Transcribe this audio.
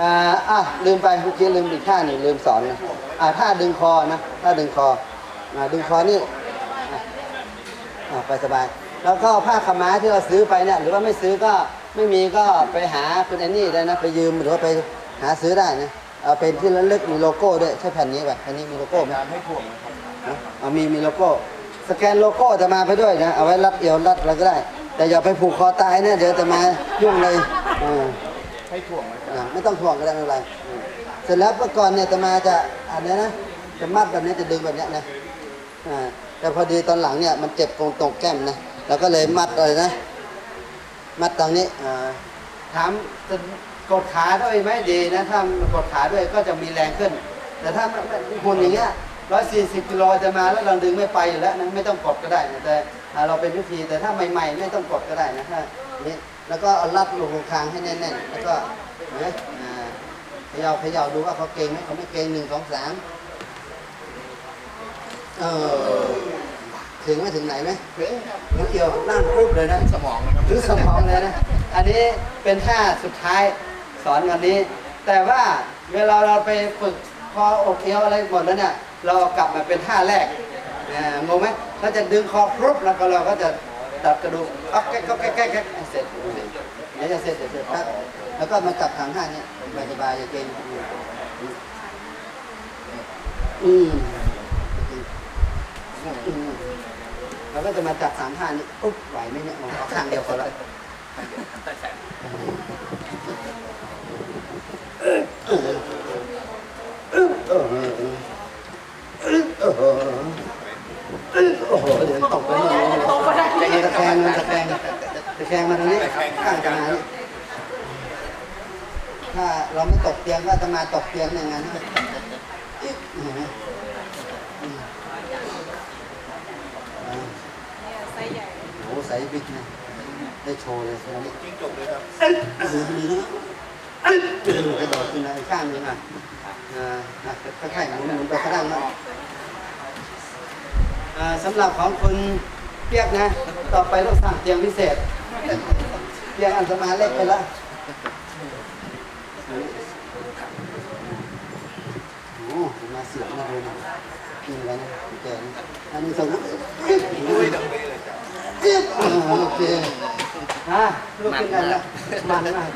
อ่าอะลืมไปเมื่อกี้ลืมอีกท่าหนึ่งลืมสอนนะอ่าท่าดึงคอนะท่าดึงคออ่าดึงคอนี่อะอ่าไปสบาย แล้วก็ผ้าขาวม้าที่เราซื้อไปเนี่ยหรือว่าไม่ซื้อก็ไม่มีก็ไปหาคุณแอนนี่ได้นะไปยืมหรือว่าไปหาซื้อได้นะเอาเป็นที่ระลึกมีโลโก้ด้วยใช่แผ่นนี้ป่ะแผ่นนี้มีโลโก้ไหมการให้ถ่วงนะครับนะเอามีมีโลโก้ สแกนโลโก้จะมาไปด้วยนะเอาไว้รัดเอวรัดอะไรก็ได้ แต่อย่าไปผูกคอตายนะเดี๋ยวจะมายุ่งเลยอ่า ให้ถ่วงไหมครับอ่าไม่ต้องถ่วงก็ได้ไม่เป็นไรอืมเสร็จแล้วเมื่อก่อนเนี่ยจะมาจะอันเนี้ยนะจะมัดแบบนี้จะดึงแบบเนี้ยนะอ่าแต่พอดีตอนหลังเนี่ยมันเจ็บตรงตรงแก้มนะเราก็เลยมัดอะไรนะ มัดตรงนี้อ่าถามจะกดขาด้วยไหมดีนะถ้ากดขาด้วยก็จะมีแรงขึ้น แต่ถ้าหุ่นอย่างเงี้ยร้อยสี่สิบกิโลจะมาแล้วเราดึงไม่ไปอยู่แล้วนะไม่ต้องกดก็ได้นะแต่อ่าเราเป็นวิธีแต่ถ้าใหม่ๆไม่ต้องกดก็ได้นะถ้า นี้แล้วก็เอารัดลงคางให้แน่นๆ แล้วก็เห็นไหมอ่าเขย่าเขย่าดูว่าเขาเก่งไหมเขาไม่เก่งหนึ่งสองสามเออถึงไหม่ถึงไหนไหมเฮ้ยครับมันเกี่ยวนั่งปุ๊บเลยนะสมองนะครับหรือสมองเลยนะ อันนี้เป็นท่าสุดท้ายสอนวันนี้ แต่ว่าเวลาเราไปฝึกคออกเอวอะไรหมดแล้วเนี่ยเรากลับมาเป็นท่าแรกอ่างงไหมเราจะดึงคอครุบแล้วก็เราก็จะ ตัดกระดูกอ๊อกแก๊กแก๊กแก๊กแก๊กเสร็จเดี๋ยวจะเสร็จเดี๋ยวเสร็จครับแล้วก็มาจับหางท่านี้สบายๆอย่าเกรงอืมอืมเราก็จะมาจับสามท่านี้อุ๊บไหวไหมเนี่ยเอาข้างเดียวพอละโอ้โหโอ้โหโอ้โหเดี๋ยวตก มันตะแคงตะแคงมาทางนี้ข้างกันมานี่ถ้าเราไม่ตกเตียงก็จะมาตกเตียงอย่างนั้นนะเห็นไหมอืมอ่าไซส์ใหญ่โอ้โหใส่บิ๊กนะได้โชว์เลยตอนนี้จิ้งจกเลยครับเอ้ยดีนะเอ้ยกระโดดกระโดดขึ้นมาอีกข้างหนึงอะอ่าอะค่อยๆหมุนหมุนไปข้างล่างนะอ่าสำหรับของคุณเปียกนะ ต่อไปต้องสั่งเตียงพิเศษ เตียงอันสมาเล็กไปแล้วโอ้โหมาเสียงมาเลยนะกินแล้วนะแกนะอันนี้สองนะอุ้ยดังเบ้เลยจ้ะเอ๊ะโอเคฮะลูกเป็นไงล่ะมันมาก